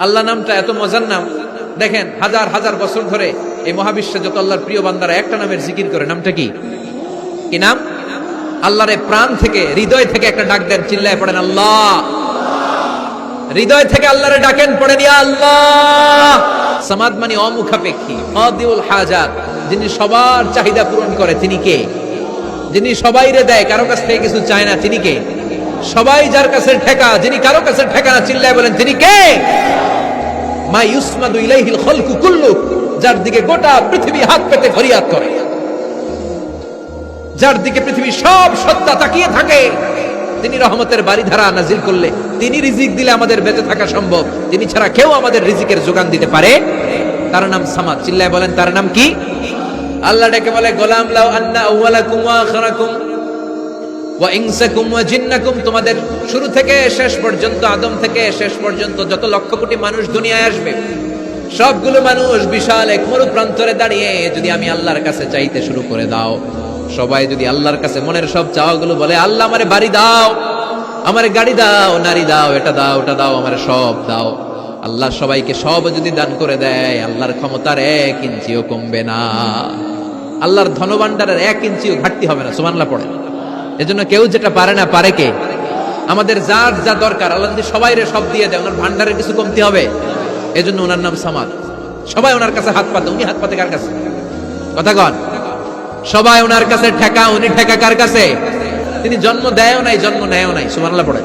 আল্লাহ নামটা এত মজার নাম। দেখেন, হাজার হাজার বছর ধরে এই মহাবিশ্বে যত আল্লাহর প্রিয় বান্দারা একটা নামের জিকির করে, নামটা কি? কি নাম? আল্লাহর প্রাণ থেকে, হৃদয় থেকে একটা ডাক দেন, চিল্লায় পড়েন, আল্লাহ। হৃদয় থেকে ডাকেন, পড়েন আল্লাহ। সামাদ মানে অমুখাপেক্ষী অদিউল হাজাত, যিনি সবার চাহিদা পূরণ করে, তিনি কে? যিনি সবাইরে দেয়, কারও কাছ থেকে কিছু চায় না, তিনি কে? সবাই যার কাছে ঠেকা, যিনি কারও কাছে ঠেকা না, চিল্লায় বলেন, তিনি কে? মা ইউসমাদু যার দিকে গোটা পৃথিবী হাত পেতে ফরিয়াদ করে। যার দিকে পৃথিবী সব সত্তা তাকিয়ে থাকে, তিনি রহমতের বাড়ি ধারা নাজিল করলে, তিনি রিজিক দিলে আমাদের বেঁচে থাকা সম্ভব। তিনি ছাড়া কেউ আমাদের রিজিকের যোগান দিতে পারে? তার নাম সামাদ। চিল্লায় বলেন, তার নাম কি? আল্লাহ ডেকে বলে, গোলাম লাউ আন্না আউয়ালাকুম ওয়া আখিরাকুম। তোমাদের শুরু থেকে শেষ পর্যন্ত, আদম থেকে শেষ পর্যন্ত যত লক্ষ কোটি মানুষ দুনিয়ায় আসবে, সবগুলো মানুষ বিশাল এক মরু প্রান্তরে দাঁড়িয়ে যদি আমি আল্লাহর কাছে চাইতে শুরু করে দাও, সবাই যদি আল্লাহর কাছে মনের সব চাওয়াগুলো বলে, আল্লাহ আমারে বাড়ি দাও, আমারে গাড়ি দাও, নারী দাও, এটা দাও, ওটা দাও, আমারে সব দাও। আল্লাহ সবাইকে সব যদি দান করে দেয়, আল্লাহর ক্ষমতার এক ইঞ্চিও কমবে না। আল্লাহর ধনভাণ্ডারের এক ইঞ্চিও ঘাটতি হবে না সুমানলা পড়ে। এজন্য কেউ যেটা পারে না, পারে কে? আমাদের যার যা দরকার, আল্লাহ যদি সবাই রে সব দিয়ে দেয়, ওনার ভান্ডারের কিছু কমতি হবে। এজন্য ওনার নাম সামাদ। সবাই ওনার কাছে হাত পাতে, উনি হাত পাতে কার কাছে? কথা কন। সবাই ওনার কাছে ঠেকা, উনি ঠেকা কার কাছে? তিনি জন্ম দেয়ও নাই, জন্ম নেয়ও নাই। সুমানলা পড়ে।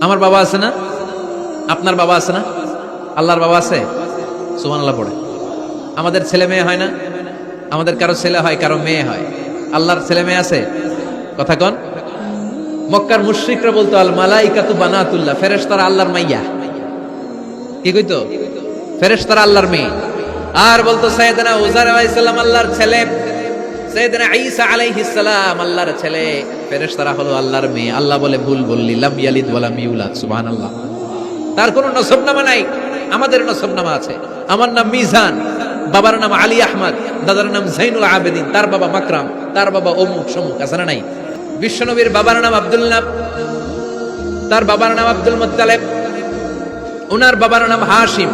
আমার বাবা আছে না? আপনার বাবা আছে না? আল্লাহর বাবা আছে? সুমানল্লাহ পড়ে। আমাদের ছেলে মেয়ে হয় না? আমাদের কারও ছেলে হয়, কারও মেয়ে হয়। আল্লাহর ছেলে মেয়ে আছে? কথা কন। মক্কার মুশ্রিকরা বলতো, আল মালাইকাতু বানাতুল্লাহ, ফেরেশতারা আল্লাহর মাইয়া। কি কইতো? ফেরেশতারা আল্লাহর মেয়ে। আর বলতো, সাইয়েদনা উজার আলাইহিস সালাম আল্লাহর ছেলে। সাইয়েদনা ঈসা আলাইহিস সালাম আল্লাহর ছেলে। ফেরেশতারা হলো আল্লাহর মেয়ে। আল্লাহ বলে, ভুল বললি, লাম ইয়ালিদ ওয়া লাম ইউলাদ, সুবহানাল্লাহ। তার কোনো নসবনামা নাই। আমাদের নসবনামা আছে। আমার নাম মিজান, বাবার নাম আলী আহমদ, দাদার নাম জাইনুল আবেদিন, তার বাবা মাকরাম। তার বাবা অমুক সমুক, আছে না নাই? বিশ্বনবীর বাবার নাম আব্দুল্লাহ তার বাবার নাম আব্দুল মুত্তালেব, ওনার বাবার নাম হাশিম,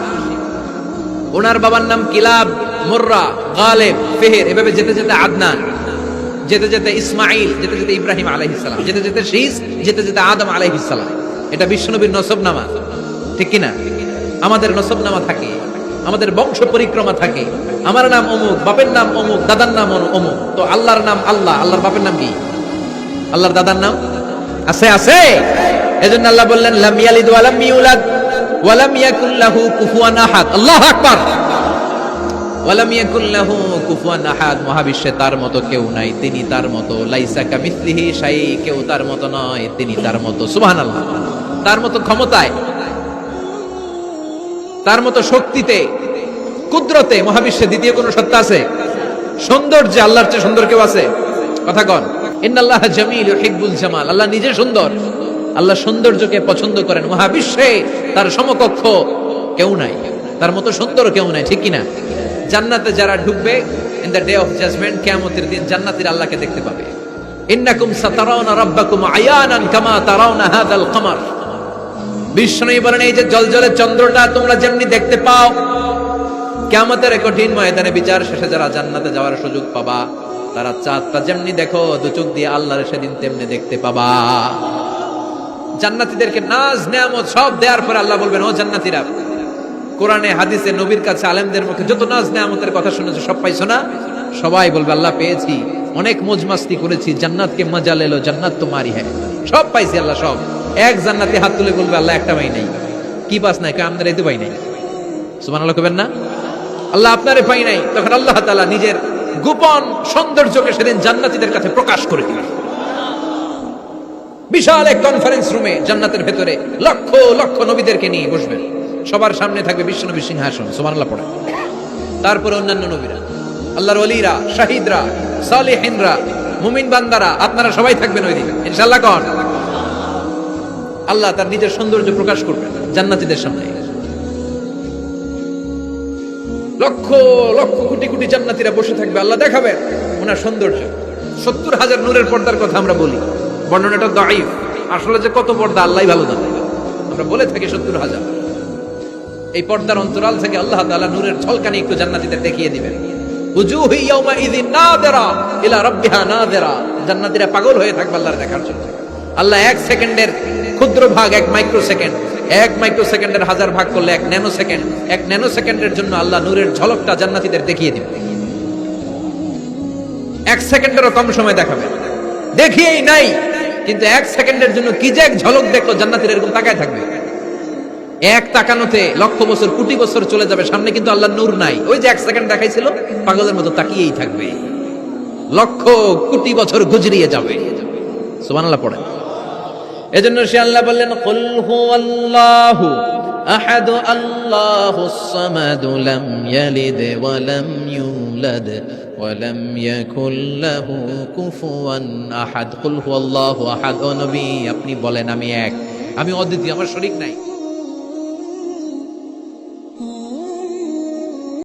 ওনার বাবার নাম কিলাব, মুর্রা, গালেব, ফেহের, এভাবে যেতে যেতে আদনান, যেতে যেতে ইসমাইল যেতে যেতে ইব্রাহিম আলাইহিসসালাম যেতে যেতে শীস, যেতে যেতে আদম আলাইহিসসালাম এটা বিশ্বনবীর নসবনামা, ঠিক কিনা? আমাদের নসবনামা থাকে আমাদের বংশ পরিক্রমা থাকে। আমার নাম অমুক বাপের নাম অমুক দাদার নাম অমুক, তো আল্লাহর নাম আল্লাহ আল্লাহর বাপের নাম কি? আল্লাহর দাদার নাম? আছে আছে। এজন্য আল্লাহ বললেন লাম ইয়ালিদ ওয়া লাম ইউলাদ ওয়া লাম ইয়াকুল লাহু কুফুয়ান আহাদ। আল্লাহু আকবার। ওয়া লাম ইয়াকুল লাহু কুফুয়ান আহাদ। মহাবিশ্বে তার মতো কেউ নাই তিনি তার মতো। লাইসা কামিসলিহি শাই কেউ তার মতো নয় তিনি তার মতো। সুবহানাল্লাহ। তার মতো ক্ষমতায় তার মতো শক্তিতে, কুদরতে, মহাবিশ্বে দ্বিতীয় কোন সত্তা আছে? সৌন্দর্যে আল্লাহর চেয়ে সুন্দর কেউ আছে? কথা কন। জামিল হিব্বুল জামাল। আল্লাহ নিজে সুন্দর। আল্লাহ সৌন্দর্যকে পছন্দ করেন। মহাবিশ্বে তার সমকক্ষ কেউ নাই। তার মতো সুন্দর কেউ নাই, ঠিক কিনা? জান্নাতে যারা ঢুকবে in the day of judgement দিন জান্নাতীর আল্লাহকে দেখতে পাবে। ইন্নাকুম সাতারাউনা রাব্বাকুম আয়ানান কামা তারাউনা হাদাল বিষ্ণুই বলেন, এই যে জলজলের চন্দ্রটা, তোমরা যেমনি দেখতে পাও কেমতের কঠিন ময়দানে বিচার শেষে যারা জান্নাতে যাওয়ার সুযোগ পাবা, তারা চাঁদটা যেমনি দেখো, দু চোখ দিয়ে আল্লাহর সেদিন তেমনি দেখতে পাবা। জান্নাতীদেরকে নাজ, নেয়ামত সব দেওয়ার পর আল্লাহ বলবেন, ও জান্নাতীরা, কোরআনে, হাদিসে, নবীর কাছে, আলেমদের মুখে যত নাজ, নেয়ামতের কথা শুনেছো, সব পাইছো না? সবাই বলবে, আল্লাহ, পেয়েছি। অনেক মজমাস্তি করেছি, জান্নাতকে মজা লেলো, জান্নাত তো মারি হ্যাঁ সব পাইছি আল্লাহ, সব। এক জান্নাতে হাত তুলে বলবে, আল্লাহ, একটা পাই নাই। কি পাস নাই? আমাদের এতে পাই নাই? সুমান আল্লাহ কবেন না? আল্লাহ আপনারে পাই নাই। তখন আল্লাহ তাআলা নিজের গোপন সৌন্দর্যকে সেদিন জান্নাতীদের কাছে প্রকাশ করে দিলেন। বিশাল এক কনফারেন্স রুমে জান্নাতের ভেতরে লক্ষ লক্ষ নবীদেরকে নিয়ে বসবেন সবার সামনে থাকবে বিশ্বনবী সিংহাসন, সুবহানাল্লাহ পড়ে। তারপরে অন্যান্য নবীরা, আল্লাহর অলিরা শাহিদরা, সালেহিনরা, মুমিন বান্দারা, আপনারা সবাই থাকবেন ওই দিন ইনশাআল্লাহ কন? আল্লাহ তার নিজের সৌন্দর্য প্রকাশ করবেন জান্নাতীদের সামনে। লক্ষ লক্ষ কোটি কোটি জান্নাতীরা বসে থাকবে। আল্লাহ দেখাবেন ওনার সৌন্দর্য। সত্তর হাজার নূরের পর্দার কথা আমরা বলি। বর্ণনাটা দাইফ আসলে যে কত পর্দা আল্লাহ ভালো জানে। আমরা বলে থাকি সত্তর হাজার। এই পর্দার অন্তরাল থেকে আল্লাহ তাআলা নূরের ঝলকানি একটু জান্নাতীদের দেখিয়ে দিবেন। উজুহু ইয়াউমাইযিন নাদিরা ইলা রাব্বিহা পাগল হয়ে থাকবে আল্লাহর দেখার জন্য। আল্লাহ এক সেকেন্ডের ক্ষুদ্র ভাগ এক মাইক্রো সেকেন্ড এক মাইক্রো সেকেন্ডের হাজার ভাগ করলে এক ন্যানো সেকেন্ড এক ন্যানো সেকেন্ডের জন্য আল্লাহ নূরের ঝলকটা জান্নাতীদের দেখিয়ে দিবে। এক সেকেন্ডেরও কম সময় দেখাবে। দেখিয়েই নাই, কিন্তু এক সেকেন্ডের জন্য কি যে এক ঝলক দেখল জান্নাতীর এরকম তাকায় থাকবে। এক তাকানোতে লক্ষ বছর, কোটি বছর চলে যাবে, সামনে কিন্তু আল্লাহ নূর নাই। ওই যে এক সেকেন্ড দেখাইছিল, পাগলের মতো তাকিয়েই থাকবে। লক্ষ কোটি বছর গুজরিয়ে যাবে। সুবহানাল্লাহ পড়ে এজন্য সে আল্লাহ বললেন, কুল আল্লাহ আহাদ আল্লাহুস সামাদ লাম ইয়ালিদ ওয়া লাম ইউলাদ কুফুয়ান আহাদ। কুল হুয়াল্লাহু আহাদ। নবী, আপনি বলেন, আমি এক, আমি অদ্বিতীয়, আমার শরীক নাই।